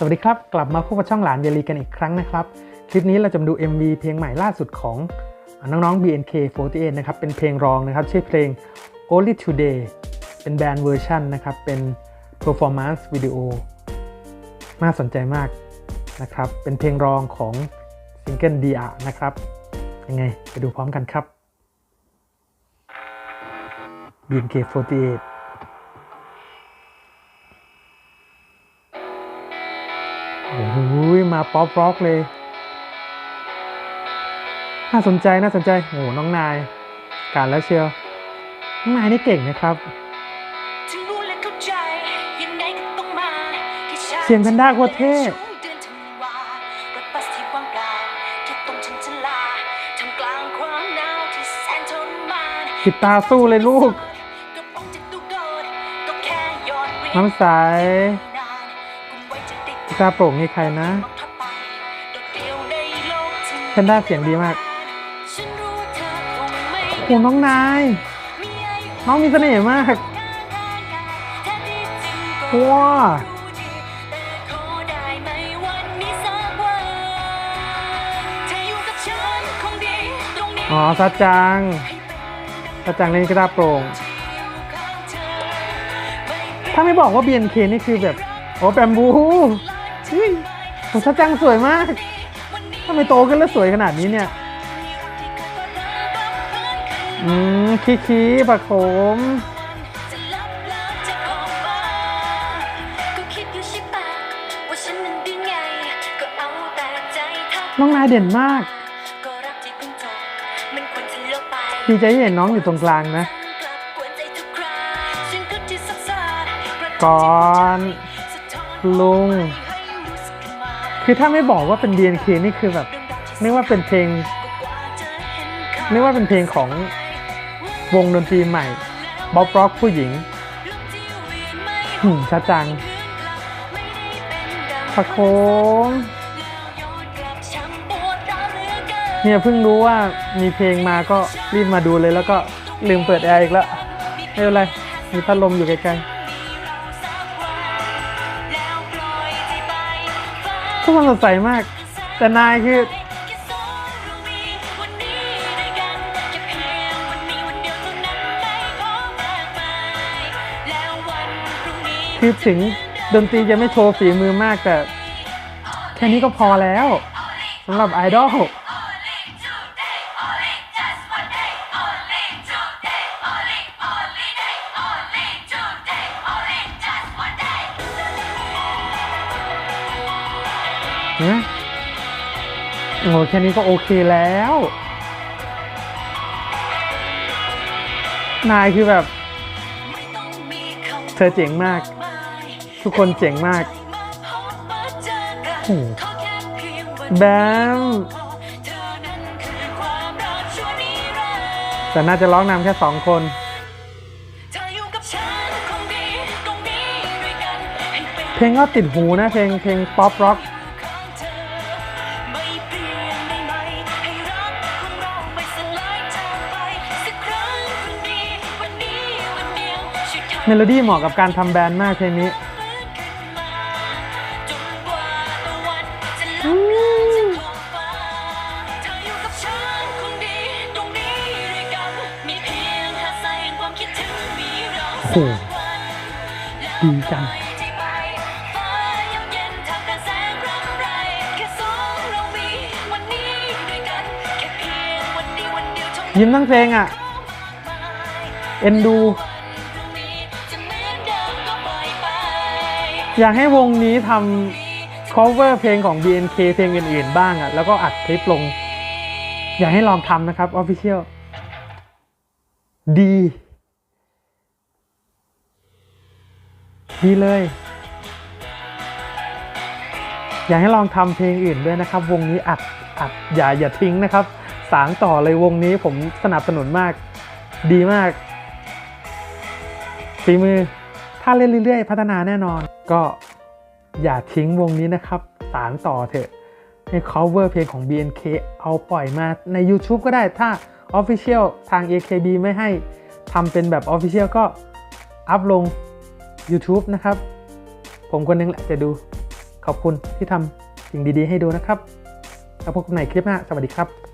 สวัสดีครับ กลับมาพบกับช่องหลานเยลีกันอีกครั้งนะครับ คลิปนี้เราจะมาดู MV เพลงใหม่ล่าสุดของน้องๆ BNK48 นะครับ เป็นเพลงรองนะครับ ชื่อเพลง Only Today เป็นแบนด์เวอร์ชันนะครับ เป็น performance video น่าสนใจมากนะครับ เป็นเพลงรองของซิงเกิล DR นะครับ ยังไงไปดูพร้อมกันครับ BNK48 โอ้โหมาป๊อปร็อกเลย น่าสนใจน่าสนใจ โอ้โหน้องนาย การแล้วเชียว น้องนายนี่เก่งนะครับ เสียงแพนด้าโคตรเท่ช่วงเดือนธันวารถบัสที่ว่างเปล่าแค่ตาสู้เลยลูกน้ำใส ตาร์โปร่งนี่ใครนะมองทับไปโดดเดี่ยวในโลกที่แพนด้าเสียงดีมากฉันรู้เธอคงไม่โอ้โหน้องนายมีอายุน้องมีเสน่ห์มากว้าอ๋อซัดจังซัดจังเล่นกีตาร์โปร่ง ถ้าไม่บอกว่า BNK นี่คือแบบ โอ้แบมบู เฮ้ยโอ้ซัดจังสวยมากทำไมโตขึ้นแล้วสวยขนาดนี้เนี่ย อืมคีคีปะโขมน้องนายเด่นมากก็รักที่เพิ่งจบมันควรจะเลิกไปดีใจที่เห็นน้องอยู่ตรงกลางนะ ก่อน ลุง คือถ้าไม่บอกว่าเป็น BNK นี่คือแบบนึกว่าเป็นเพลงนึกว่าเป็นเพลงของวงดนตรีใหม่บ๊อบร็อกผู้หญิงหืมชัดจังปะโคงเนี่ยเพิ่งรู้ว่ามีเพลงมาก็รีบมาดูเลยแล้วก็ลืมเปิดแอร์อีกแล้วไม่เป็นไรมีพัดลมอยู่ไกลๆ ทุกคนสดใสมาก แต่นายคือคือถึงดนตรีจะไม่โชว์ฝีมือมากแต่ แค่นี้ก็พอแล้วสำหรับไอดอล นะโอ้โหแค่นี้ก็โอเคแล้ว นายคือแบบ เธอเจ๋งมาก ทุกคนเจ๋งมากโอ้โหแบมแต่น่าจะร้องนำแค่สองคนเพลงก็ติดหูนะเพลงเพลงป๊อปร็อก เมโลดี้เหมาะกับการทำแบนด์มากเพลงนี้อืมโอ้โหดีจังยิ้มทั้งเพลงอะ เอ็นดู อยากให้วงนี้ทำ cover เพลงของ BNK เพลงอื่นๆบ้างอะ แล้วก็อัดคลิปลง อยากให้ลองทำนะครับ Official ดี ดีเลย อยากให้ลองทำเพลงอื่นด้วยนะครับ วงนี้อัดอัดอย่าอย่าทิ้งนะครับ สางต่อเลยวงนี้ผมสนับสนุนมาก ดีมากฝีมือ ถ้าเล่นเรื่อยๆ พัฒนาแน่นอน ก็อย่าทิ้งวงนี้นะครับ สารต่อเถอะให้ cover เพลงของ BNK เอาปล่อยมาใน YouTube ก็ได้ถ้า Official ทาง AKB ไม่ให้ทำเป็นแบบ Official ก็อัพลง YouTube นะครับ ผมคนนึงแหละจะดูขอบคุณที่ทำสิ่งดีๆให้ดูนะครับ แล้วพบกันใหม่คลิปหน้า สวัสดีครับ